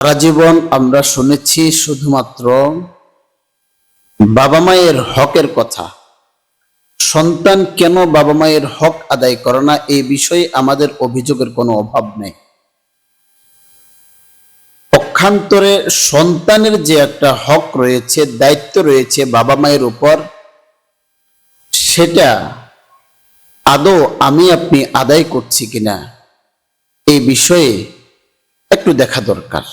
সারা জীবন আমরা শুনেছি শুধুমাত্র বাবা মায়ের হকের কথা। সন্তান কেন বাবা মায়ের হক আদায় করে না? এই বিষয়ে আমাদের অভিযোগের কোনো অভাব নেই। পক্ষান্তরে সন্তানের যে একটা হক রয়েছে, দায়িত্ব রয়েছে বাবা মায়ের উপর, সেটা আদৌ আমি আপনি আদায় করছি কিনা, এই বিষয়ে একটু দেখা দরকার।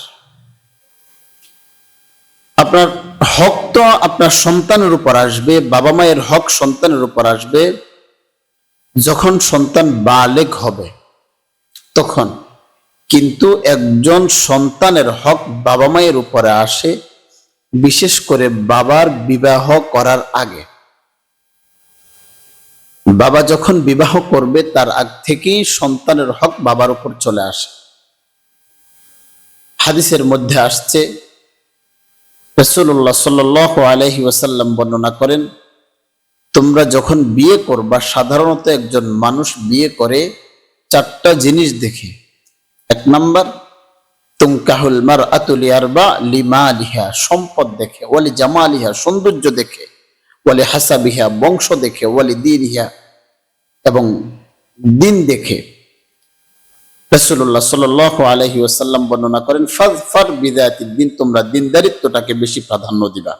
আপনার হক তো আপনার সন্তানের উপর আসবে, বাবা মায়ের হক সন্তানের উপর আসবে। যখন সন্তান বালেক হবে, তখন কিন্তু একজন সন্তানের হক বাবা মায়ের উপরে আসে, বিশেষ করে বাবার বিবাহ করার আগে। বাবা যখন বিবাহ করবে, তার আগ থেকেই সন্তানের হক বাবার উপর চলে আসে। হাদিসের মধ্যে আসছে রসুল্লাহ সাল আলহি ওয়াসাল্লাম বর্ণনা করেন, তোমরা যখন বিয়ে করবা, সাধারণত একজন মানুষ বিয়ে করে চারটা জিনিস দেখে। এক নাম্বার, তুমকাহুল মার আতুলিয়ার বা লিমা লিহা সম্পদ দেখে, ওয়ালি জামা লিহা সৌন্দর্য দেখে, ওয়ালি হাসাবিহা, বংশ দেখে, ওয়ালি দিন ইহা এবং দিন দেখে। রসুল্লাহ সাল আলহি ওসাল্লাম বর্ণনা করেন ফাজ ফার বিদায়াতি দিন, তোমরা দিনদারিত্বটাকে বেশি প্রাধান্য দিবা।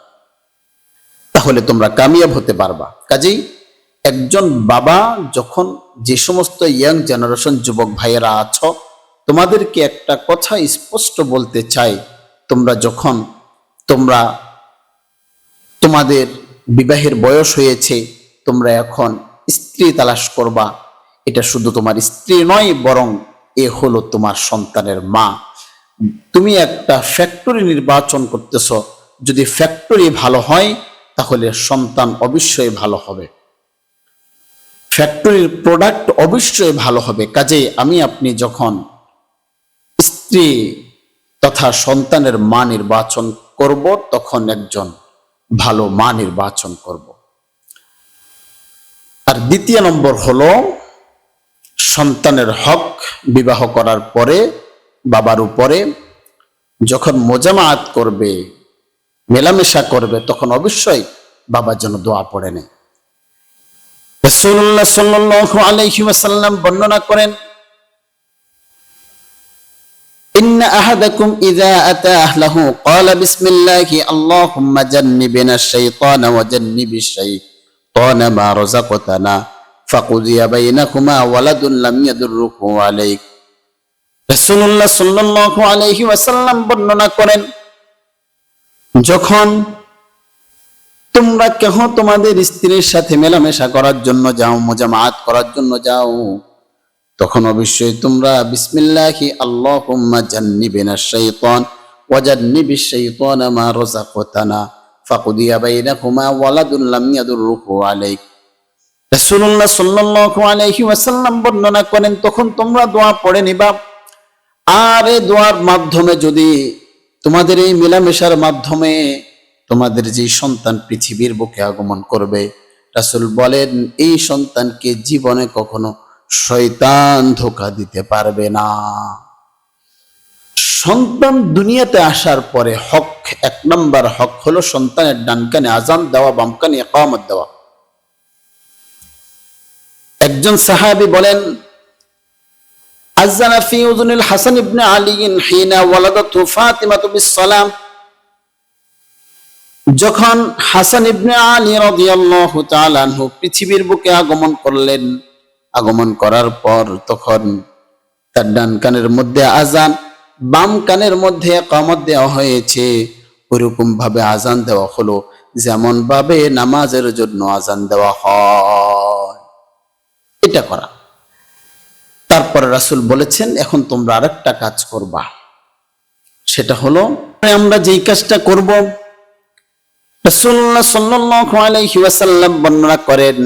তাহলে তোমরা কামিয়াব হতে পারবা। কাজেই একজন বাবা যখন যে সমস্ত ইয়াং জেনারেশন যুবক ভাইয়েরা আছো, তোমাদেরকে একটা কথা স্পষ্ট বলতে চাই। তোমরা যখন, তোমরা তোমাদের বিবাহের বয়স হয়েছে, তোমরা এখন স্ত্রী তালাশ করবা। এটা শুধু তোমার স্ত্রী নয়, বরং এ হলো তোমার সন্তানের মা। তুমি একটা ফ্যাক্টরি নির্বাচন করতেছ। যদি ফ্যাক্টরি ভালো হয়, তাহলে সন্তান অবশ্যই ভালো হবে। ফ্যাক্টরির প্রোডাক্ট অবশ্যই ভালো হবে। কাজে আমি আপনি যখন স্ত্রী তথা সন্তানের মা নির্বাচন করব, তখন একজন ভালো মা নির্বাচন করব। আর দ্বিতীয় নম্বর হলো সন্তানের হক বিবাহ করার পরে বাবার উপরে যখন মোজামাত করবে মেলামেশা করবে তখন অবশ্যই বাবার জন্য দোয়া পড়ে নেয় রসুল্লাহ সাল্লাহ আলাইহি ওয়াসাল্লাম বর্ণনা করেন إن أحدكم إذا أتى أهله قال بسم الله اللهم جنبنا الشيطان وجنب الشيطان ما رزقتنا ফাকুদিয়া যখন তোমরা কেহ তোমাদের স্ত্রীর সাথে মেলামেশা করার জন্য যাও, মোজামাত করার জন্য যাও, তখন অবশ্যই তোমরা বিসমিল্লাহি আল্লাহ মা ফাকুদিয়া বাইনাকুমা ওয়ালাদুন লাম আলাইক। রাসূলুল্লাহ সাল্লাল্লাহু আলাইহি ওয়াসাল্লাম বর্ণনা করেন, তখন তোমরা দোয়া পড়ে নিবা। আর এই দোয়ার মাধ্যমে যদি তোমাদের এই মেলামেশার মাধ্যমে তোমাদের যে সন্তান পৃথিবীর বুকে আগমন করবে, রাসূল বলেন, এই সন্তানকে জীবনে কখনো শয়তান ধোকা দিতে পারবে না। সন্তান দুনিয়াতে আসার পরে হক এক নম্বর হক হলো সন্তানের ডান কানে আজান দেওয়া বাম কানে একামত দেওয়া। একজন সাহাবি বলেন আজানা ফি উযুনিল হাসান ইবনে আলী হিনা যখন হাসান ইবনে আলী রাদিয়াল্লাহু তাআলা আনহু পৃথিবীর বুকে আগমন করলেন, আগমন করার পর তখন তার ডান কানের মধ্যে আজান বাম কানের মধ্যে কামত দেওয়া হয়েছে। ওইরকম ভাবে আজান দেওয়া হলো যেমন ভাবে নামাজের জন্য আজান দেওয়া হয়। এটা করা। তারপরে রাসূল বলেছেন, এখন তোমরা আরেকটা কাজ করবা। সেটা হলো, আমরা যেই কাজটা করব বর্ণনা করেন,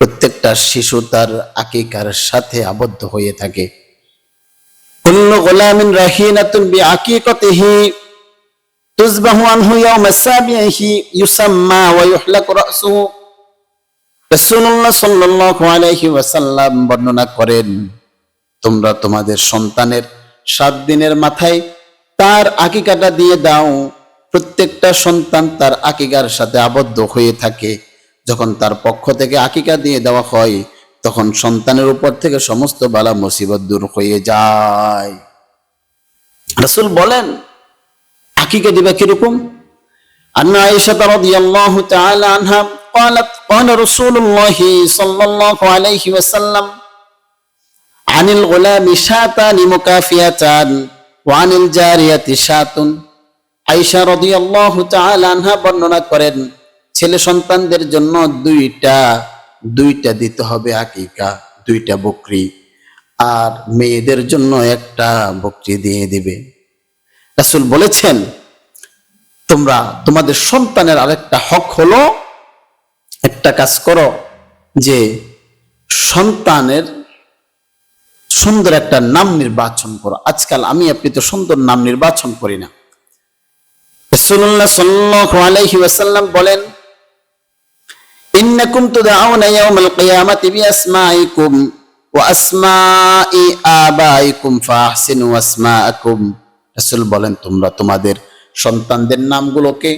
প্রত্যেকটা শিশু তার আকিকার সাথে আবদ্ধ হয়ে থাকে। কুল্লু গোলামিন রাহিনাতুন বিআকিকাতিহি তুজবাহু আনহু ইয়াওমা সাবিহি ইউসাম্মা ওয়া ইউহলাকু রাসুহু। রসুল্লাহ সাল্লাহ বর্ণনা করেন, তোমরা তোমাদের সন্তানের সাত দিনের মাথায় তার আকিকাটা দিয়ে দাও। প্রত্যেকটা সন্তান তার আকিকার সাথে আবদ্ধ হয়ে থাকে। যখন তার পক্ষ থেকে আকিকা দিয়ে দেওয়া হয়, তখন সন্তানের উপর থেকে সমস্ত বালা মুসিবত দূর হয়ে যায়। রসুল বলেন, আকিকা দিবা কীরকম? আন্না আয়েশা তারা দিয়ে আল্লাহ আনহা قالت قال رسول الله صلى الله عليه وسلم عن الغلام شاتان مكافيتان وعن الجارية شات আয়েশা রাদিয়াল্লাহু তাআলা আনহা বর্ণনা করেন ছেলে সন্তানদের জন্য দুইটা দুইটা দিতে হবে আকিকা দুইটা বকরি আর মেয়েদের জন্য একটা বকরি দিয়ে দিবে রাসূল বলেছেন তোমরা তোমাদের সন্তানের আরেকটা হক হলো একটা কাজ করো যে সন্তানের সুন্দর একটা নাম নির্বাচন করো। আজকাল আমি আপনি তো সুন্দর নাম নির্বাচন করি না। বলেন, ইন্নাকুম ইয়াওমাল কিয়ামাতি বিআসমাইকুম ওয়া আসমাই আবাইকুম ফাহসিনু আসমাআকুম। রাসূল বলেন, তোমরা তোমাদের সন্তানদের নামগুলোকে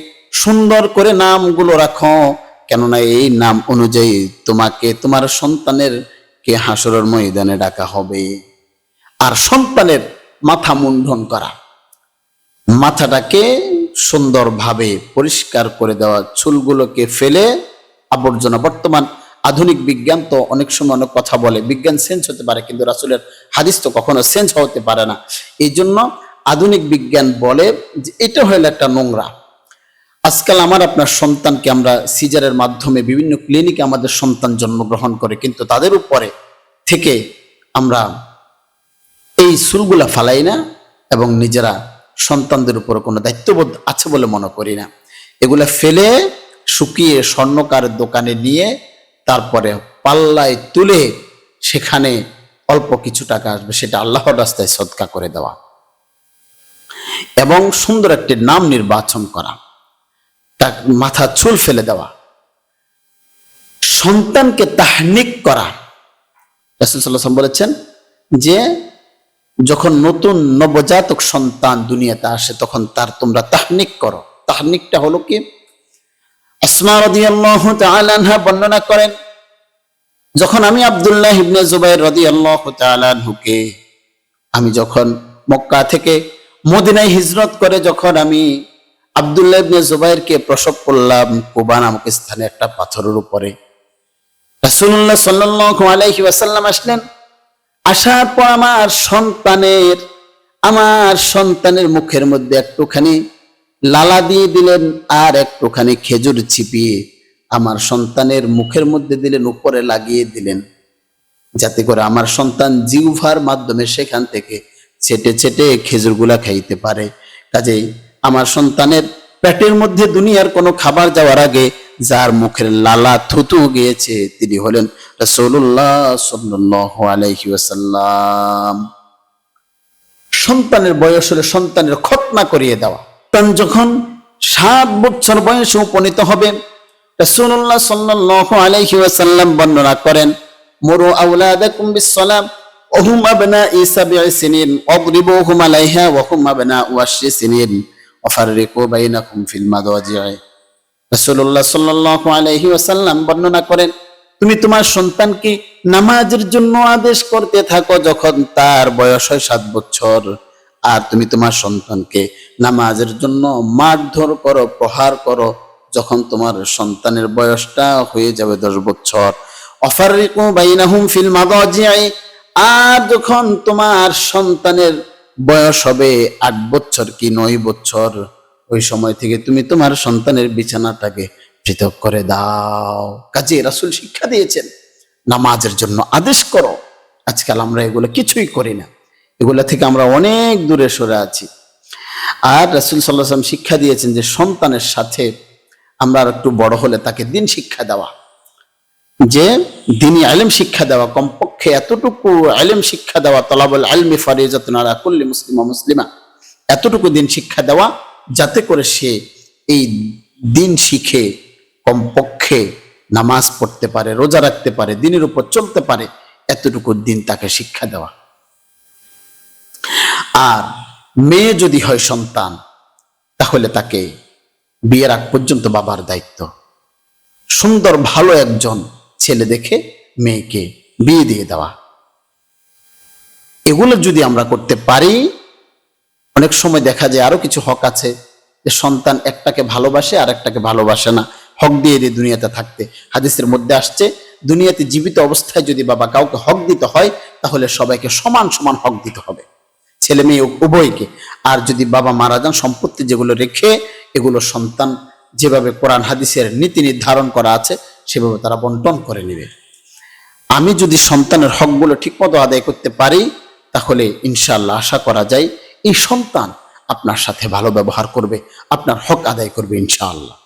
সুন্দর করে নামগুলো রাখো। কেননা এই নাম অনুযায়ী তোমাকে, তোমার সন্তানের কে হাসরের ময়দানে ডাকা হবে। আর সন্তানের মাথা মুন্ডন করা। মাথাটাকে সুন্দরভাবে পরিষ্কার করে দেওয়া। চুলগুলোকে ফেলে আবর্জনা। বর্তমান আধুনিক বিজ্ঞান তো অনেক সময় অনেক কথা বলে। বিজ্ঞান চেঞ্জ হতে পারে, কিন্তু রাসুলের হাদিস তো কখনো চেঞ্জ হতে পারে না। এই জন্য আধুনিক বিজ্ঞান বলে যে এটা হলো একটা নোংরা। আজকাল আমার আপনার সন্তানকে আমরা সিজারের মাধ্যমে বিভিন্ন ক্লিনিকে আমাদের সন্তান জন্মগ্রহণ করে, কিন্তু তাদের উপরে থেকে আমরা এই চুলগুলা ফালাই না এবং নিজেরা সন্তানদের উপরে কোনো দায়িত্ববোধ আছে বলে মনে করি না। এগুলা ফেলে শুকিয়ে স্বর্ণকার দোকানে নিয়ে তারপরে পাল্লায় তুলে সেখানে অল্প কিছু টাকা আসবে, সেটা আল্লাহর রাস্তায় সদকা করে দেওয়া। এবং সুন্দর একটি নাম নির্বাচন করা। তার মাথা চুল ফেলে দেওয়া। সন্তানকে তাহনিক করা। রাসুল বলেছেন যে, যখন নতুন নবজাতক সন্তান দুনিয়াতে আসে, তখন তার তোমরা তাহনিক করো। তাহনিকটা হলো কি? আসমা রাদিয়াল্লাহু তাআলা বর্ণনা করেন, যখন আমি আব্দুল্লাহ ইবনে জুবাইর রাদিয়াল্লাহু তাআলা আনহুকে, আমি যখন মক্কা থেকে মদিনায় হিজরত করে যখন আমি আব্দুল্লাহ ইবনে জুবাইরকে প্রসব করলাম, কুবা নামক স্থানে একটা পাথরের উপরে। রাসূলুল্লাহ সাল্লাল্লাহু আলাইহি ওয়াসাল্লাম আসলেন। আসার পর আমার সন্তানের আমার সন্তানের মুখের মধ্যে একটুখানি লালা দিয়ে দিলেন আর একটুখানি খেজুর ছিপিয়ে আমার সন্তানের মুখের মধ্যে দিলেন, উপরে লাগিয়ে দিলেন। যাতে করে আমার সন্তান জিউভার মাধ্যমে সেখান থেকে ছেটে ছেটে খেজুরগুলা খাইতে পারে। কাজেই আমার সন্তানের পেটের মধ্যে দুনিয়ার কোনো খাবার যাওয়ার আগে যার মুখের লালা থুতু গিয়েছে, তিনি হলেন সন্তানের বয়স হলে সন্তানের খতনা করিয়ে দেওয়া। তখন যখন সাত বছর বয়সে উপনীত হবেন রসুল্লাহ সাল্লাহ আলহি ওয়াসাল্লাম বর্ণনা করেন, মরু আউলাদাকুম বিসালাম ওহুম আবনা ইসাবি সিনিন অদরিবুহুম আলাইহা হুম আবনা ওয়াশি সিনিন। অফারিকু বাইনাকুম ফিল মাদওয়াজিআ রাসূলুল্লাহ সাল্লাল্লাহু আলাইহি ওয়াসাল্লাম বর্ণনা করেন, তুমি তোমার সন্তানকে নামাজের জন্য আদেশ করতে থাকো যখন তার বয়স হয় সাত বছর। আর তুমি তোমার সন্তানকে নামাজের জন্য মারধর করো, প্রহার করো যখন তোমার সন্তানের বয়সটা হয়ে যাবে দশ বছর। অফারিকু বাইনাহুম ফিল মাদজিআ আর যখন তোমার সন্তানের বয়স হবে আট বছর কি নয় বছর? ওই সময় থেকে তুমি তোমার সন্তানের বিছানাটাকে পৃথক করে দাও। কাজে রাসুল শিক্ষা দিয়েছেন, নামাজের জন্য আদেশ করো। আজকাল আমরা এগুলো কিছুই করি না। এগুলা থেকে আমরা অনেক দূরে সরে আছি। আর রাসুল সাল্লাহাম শিক্ষা দিয়েছেন যে সন্তানের সাথে আমরা আর একটু বড় হলে তাকে দিন শিক্ষা দেওয়া। যে দিনী আলেম শিক্ষা দেওয়া কমপক্ষে এতটুকু আলেম শিক্ষা দেওয়া তলাবল আলমি ফারিজাতুন আলা মুসলিমা মুসলিমা এতটুকু দিন শিক্ষা দেওয়া যাতে করে সে এই দিন শিখে কমপক্ষে নামাজ পড়তে পারে, রোজা রাখতে পারে, দিনের উপর চলতে পারে, এতটুকু দিন তাকে শিক্ষা দেওয়া। আর মেয়ে যদি হয় সন্তান, তাহলে তাকে বিয়ের আগ পর্যন্ত বাবার দায়িত্ব। সুন্দর, ভালো একজন ছেলে দেখে মেয়েকে বিয়ে দিয়ে দেওয়া। এগুলো যদি আমরা করতে পারি, অনেক সময় দেখা যায় আরও কিছু হক আছে যে সন্তান একটাকে ভালোবাসে আর একটাকে ভালোবাসে না। হক দিয়ে দিয়ে দুনিয়াতে থাকতে। হাদিসের মধ্যে আসছে, দুনিয়াতে জীবিত অবস্থায় যদি বাবা কাউকে হক দিতে হয়, তাহলে সবাইকে সমান সমান হক দিতে হবে। ছেলে মেয়ে উভয়কে। আর যদি বাবা মারা যান, সম্পত্তি যেগুলো রেখে, এগুলো সন্তান যেভাবে কোরআন, হাদিসের নীতি নির্ধারণ করা আছে সেভাবে তারা বন্টন করে নেবে। আমি যদি সন্তানের হকগুলো ঠিকমতো আদায় করতে পারি, তাহলে ইনশাল্লাহ আশা করা যায় এই সন্তান আপনার সাথে ভালো ব্যবহার করবে, আপনার হক আদায় করবে ইনশাআল্লাহ।